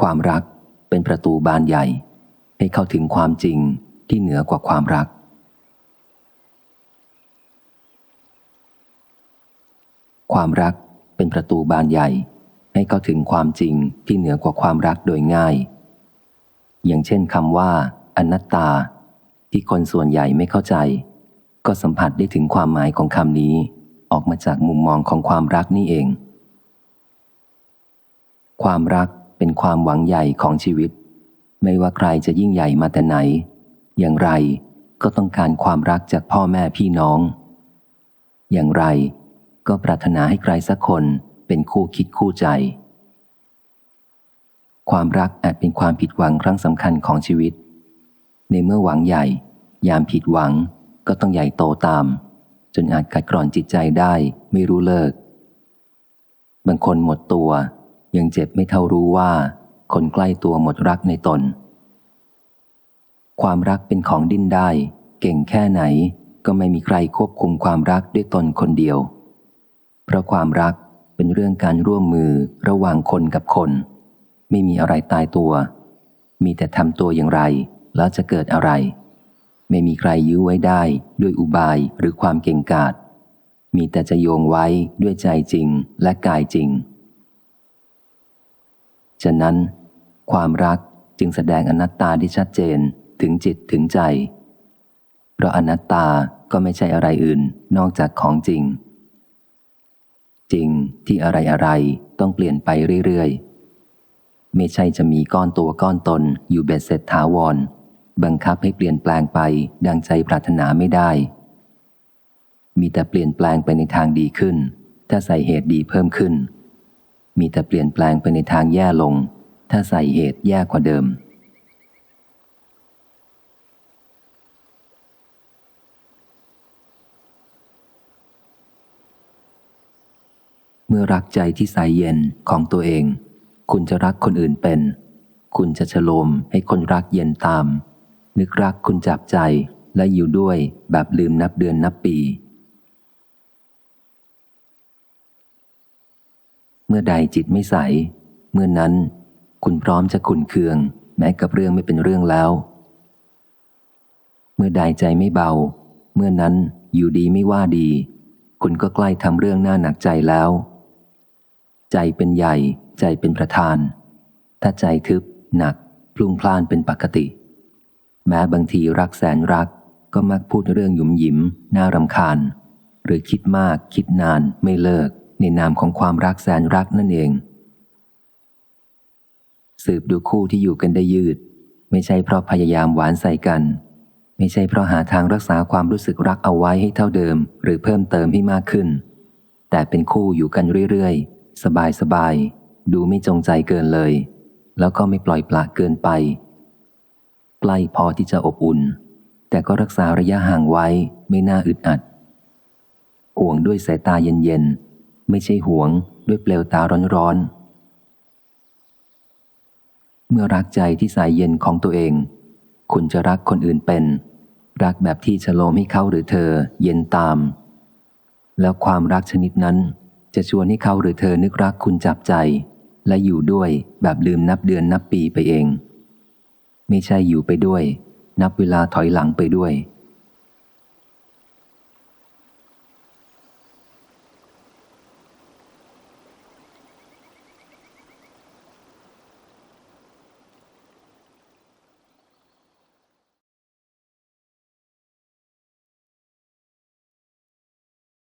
ความรักเป็นประตูบานใหญ่ ให้เข้าถึงความจริงที่เหนือกว่าความรัก ความรักเป็นประตูบานใหญ่ ให้เข้าถึงความจริงที่เหนือกว่าความรักโดยง่าย อย่างเช่นคำว่า อนัตตา ที่คนส่วนใหญ่ไม่เข้าใจ ก็สัมผัสได้ถึงความหมายของคำนี้ ออกมาจากมุมมองของความรักนี่เอง ความรัก เป็นความหวังใหญ่ของชีวิต ไม่ว่าใครจะยิ่งใหญ่มาแต่ไหน อย่างไรก็ต้องการความรักจากพ่อแม่พี่น้อง อย่างไรก็ปรารถนาให้ใครสักคนเป็นคู่คิดคู่ใจ ความรักอาจเป็นความผิดหวังครั้งสำคัญของชีวิต ในเมื่อหวังใหญ่ ยามผิดหวังก็ต้องใหญ่โตตาม จนอาจขัดกร่อนจิตใจได้ไม่รู้เลิก บางคนหมดตัว ยังเจ็บไม่เท่ารู้ว่า คนใกล้ตัวหมดรักในตน ความรักเป็นของดิ้นได้ เก่งแค่ไหนก็ไม่มีใครควบคุมความรักด้วยตนคนเดียว เพราะความรักเป็นเรื่องการร่วมมือระหว่างคนกับคน ไม่มีอะไรตายตัว มีแต่ทำตัวอย่างไร แล้วจะเกิดอะไร ไม่มีใครยื้อไว้ได้ด้วยอุบายหรือความเก่งกาจมีแต่จะโยงไว้ด้วยใจจริงและกายจริง ฉะนั้น ความรักจึงแสดงอนัตตาที่ชัดเจนถึงจิตถึงใจ เพราะอนัตตาก็ไม่ใช่อะไรอื่นนอกจากของจริง จริงที่อะไรอะไรต้องเปลี่ยนไปเรื่อยๆ ไม่ใช่จะมีก้อนตัวก้อนตนอยู่เบ็ดเสร็จถาวร บังคับให้เปลี่ยนแปลงไปดังใจปรารถนาไม่ได้ มีแต่เปลี่ยนแปลงไปในทางดีขึ้น ถ้าใส่เหตุดีเพิ่มขึ้น มีแต่เปลี่ยนแปลงไปในทางแย่ลง ถ้าใส่เหตุแย่กว่าเดิม เมื่อรักใจที่ใสเย็นของตัวเอง คุณจะรักคนอื่นเป็น คุณจะฉโลมให้คนรักเย็นตาม นึกรักคุณจับใจและอยู่ด้วยแบบลืมนับเดือนนับปี เมื่อใดจิตไม่ใส เมื่อนั้น คุณพร้อมจะขุนเคือง แม้กับเรื่องไม่เป็นเรื่องแล้ว เมื่อใดใจไม่เบา เมื่อนั้นอยู่ดีไม่ว่าดี คุณก็ใกล้ทำเรื่องหน้าหนักใจแล้ว ใจเป็นใหญ่ ใจเป็นประธาน ถ้าใจทึบ หนัก พลุ่งพล่านเป็นปกติ แม้บางทีรักแสนรักก็มักพูดเรื่องหยุมหยิม น่ารำคาญ หรือคิดมากคิดนานไม่เลิก ในนามของความรักแสนรักนั่นเอง สืบดูคู่ที่อยู่กันได้ยืด ไม่ใช่เพราะพยายามหวานใส่กัน ไม่ใช่เพราะหาทางรักษาความรู้สึกรักเอาไว้ให้เท่าเดิม หรือเพิ่มเติมให้มากขึ้น แต่เป็นคู่อยู่กันเรื่อยๆ สบายๆ ดูไม่จงใจเกินเลย แล้วก็ไม่ปล่อยปละเกินไปใกล้พอที่จะอบอุ่น แต่ก็รักษาระยะห่างไว้ไม่น่าอึดอัดห่วงด้วยสายตาเย็นๆ ไม่ใช่ห่วงด้วยเปลวตาร้อนๆ เมื่อรักใจที่สายเย็นของตัวเอง คุณจะรักคนอื่นเป็น รักแบบที่ฉโลมให้เขาหรือเธอเย็นตาม แล้วความรักชนิดนั้น จะชวนให้เขาหรือเธอนึกรักคุณจับใจ และอยู่ด้วยแบบลืมนับเดือนนับปีไปเอง ไม่ใช่อยู่ไปด้วย นับเวลาถอยหลังไปด้วย